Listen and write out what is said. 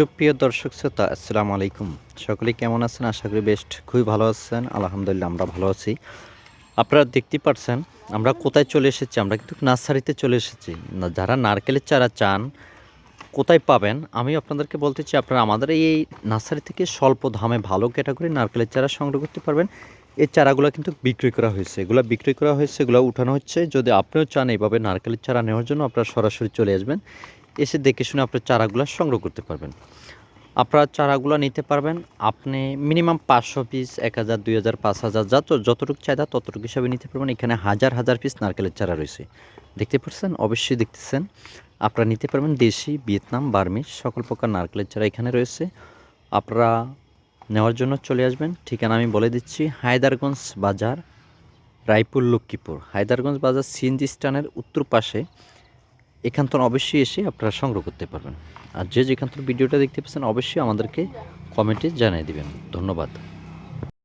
সুপ্রিয় দর্শক শ্রোতা, আসসালামু আলাইকুম। সকলে কেমন আছেন? আশা করি বেস্ট খুবই ভালো আছেন। আলহামদুলিল্লাহ আমরা ভালো আছি। আপনারা দেখতে পাচ্ছেন আমরা কোথায় চলে এসেছি? আমরা কিন্তু নার্সারিতে চলে এসেছি। যারা নারকেলের চারা চান, কোথায় পাবেন? আমি আপনাদেরকে বলতে চাই, আপনারা আমাদের এই নার্সারি থেকে স্বল্প দামে ভালো ক্যাটাগরি নারকেলের চারা সংগ্রহ করতে পারবেন। এই চারাগুলো কিন্তু বিক্রি করা হয়েছে। এগুলো বিক্রি করা হয়েছে, এগুলো উঠানো হচ্ছে। যদি আপনিও চান এইভাবে নারকেলের চারা নেওয়ার জন্য, আপনারা সরাসরি চলে আসবেন। এসে দেখে শুনে আপনার চারাগুলো সংগ্রহ করতে পারবেন। আপনারা চারাগুলো নিতে পারবেন, আপনি মিনিমাম পাঁচশো পিস এক হাজার, দুই হাজার, পাঁচ হাজার, যত, যতটুকু চাহিদা ততটুকু হিসাবে নিতে পারবেন। এখানে হাজার হাজার পিস নারকেলের চারা রয়েছে। দেখতে পাচ্ছেন? অবশ্যই দেখতেছেন। আপনারা নিতে পারবেন দেশি, ভিয়েতনাম বার্মিস সকল প্রকার নারকেলের চারা এখানে রয়েছে। আপনারা নেওয়ার জন্য চলে আসবেন। ঠিকানা আমি বলে দিচ্ছি, হায়দারগঞ্জ বাজার, রায়পুর, লক্ষ্মীপুর। হায়দারগঞ্জ বাজার সিএনজি স্ট্যান্ডের উত্তর পাশে এখান থেকে অবশ্যই এসে আপনারা সংগ্রহ করতে পারবেন। আর যে যেখান থেকে ভিডিওটা দেখতে পাচ্ছেন, অবশ্যই আমাদেরকে কমেন্টে জানিয়ে দেবেন। ধন্যবাদ।